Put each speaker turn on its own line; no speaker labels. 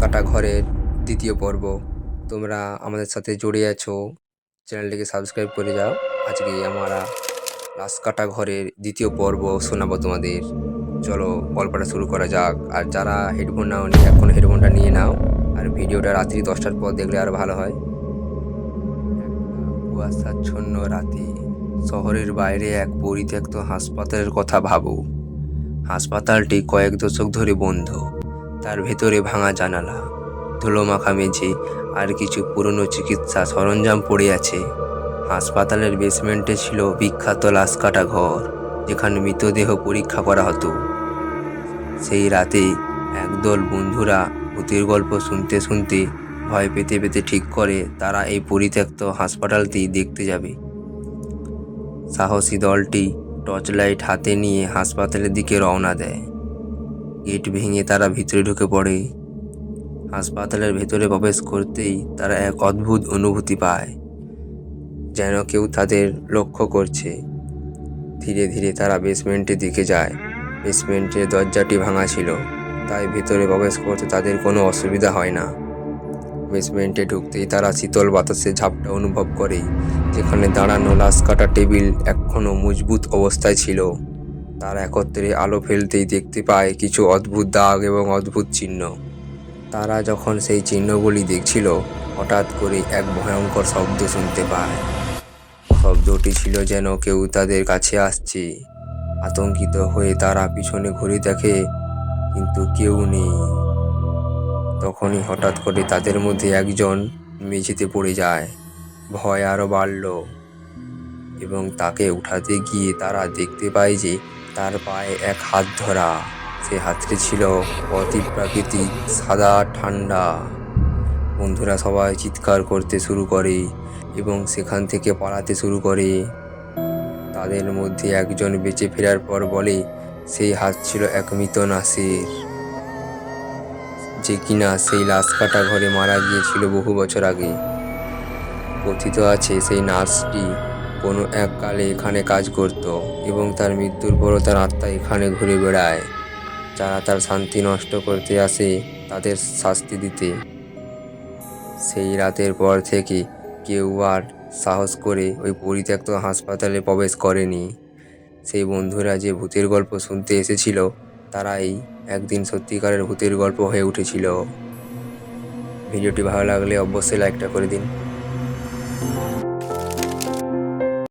কাটা ঘরের দ্বিতীয় পর্ব। তোমরা আমাদের সাথে জুড়ে আছো। চ্যানেলটিকে সাবস্ক্রাইব করে যাও। আজকে আমরা লাশ কাটা ঘরের দ্বিতীয় পর্ব শোনাবো তোমাদের। চলো, গল্পটা শুরু করা যাক। আর যারা হেডফোন নাও নি এখন হেডফোনটা নিয়ে নাও। আর ভিডিওটা রাত্রি দশটার পর দেখলে আরও ভালো হয়। কুয়াশাচ্ছন্ন রাতে শহরের বাইরে এক পরিত্যক্ত হাসপাতালের কথা ভাবো। হাসপাতালটি কয়েক দশক ধরে বন্ধ। তার ভেতরে ভাঙা জানালা, ধুলো মাখা মেঝে, আর কিছু পুরনো চিকিৎসা সরঞ্জাম পড়ে আছে। হাসপাতালের বেসমেন্টে ছিল বিখ্যাত লাশ কাটা ঘর, যেখানে মৃতদেহ পরীক্ষা করা হতো। সেই রাতে একদল বন্ধুরা ভূতের গল্প শুনতে শুনতে ভয় পেতে পেতে ঠিক করে তারা এই পরিত্যক্ত হাসপাতালটি দেখতে যাবে। সাহসী দলটি টর্চ লাইট হাতে নিয়ে হাসপাতালের দিকে রওনা দেয়। গেট ভেঙে তারা ভিতরে ঢুকে পড়ে। হাসপাতালের ভেতরে প্রবেশ করতেই তারা এক অদ্ভুত অনুভূতি পায়, যেন কেউ তাদের লক্ষ্য করছে। ধীরে ধীরে তারা বেসমেন্টের দিকে যায়। বেসমেন্টের দরজাটি ভাঙা ছিল, তাই ভেতরে প্রবেশ করতে তাদের কোনো অসুবিধা হয় না। বেসমেন্টে ঢুকতেই তারা শীতল বাতাসের ঝাপটা অনুভব করে, যেখানে দাঁড়ানো লাশ কাটা টেবিল এখনও মজবুত অবস্থায় ছিল। তারা একত্রে আলো ফেলতেই দেখতে পায় কিছু অদ্ভুত দাগ এবং অদ্ভুত চিহ্ন। তারা যখন সেই চিহ্নগুলি দেখছিল, হঠাৎ করে এক ভয়ঙ্কর শব্দ শুনতে পায়। শব্দটি ছিল যেন কেউ তাদের কাছে আসছে। আতঙ্কিত হয়ে তারা পিছনে ঘুরে দেখে, কিন্তু কেউ নেই। তখনই হঠাৎ করে তাদের মধ্যে একজন মেঝেতে পড়ে যায়। ভয় আরও বাড়ল এবং তাকে উঠাতে গিয়ে তারা দেখতে পায় যে তার পায়ে এক হাত ধরা। সে হাতটি ছিল অতি প্রাকৃতিক, সাদা, ঠান্ডা। বন্ধুরা সবাই চিৎকার করতে শুরু করে এবং সেখান থেকে পালাতে শুরু করে। তাদের মধ্যে একজন বেঁচে ফেরার পর বলে, সেই হাত ছিল এক মৃত নাসির, যে কিনা সেই লাশ কাটা ঘরে মারা গিয়েছিল বহু বছর আগে। কথিত আছে সেই নার্সটি কোনো এক কালে এখানে কাজ করত এবং তার মৃত্যুর পরও তার আত্মা এখানে ঘুরে বেড়ায়। যারা তার শান্তি নষ্ট করতে আসে, তাদের শাস্তি দিতে। সেই রাতের পর থেকে কেউ আর সাহস করে ওই পরিত্যক্ত হাসপাতালে প্রবেশ করেনি। সেই বন্ধুরা যে ভূতের গল্প শুনতে এসেছিল, তারাই একদিন সত্যিকারের ভূতের গল্প হয়ে উঠেছিল। ভিডিওটি ভালো লাগলে অবশ্যই লাইকটা করে দিন।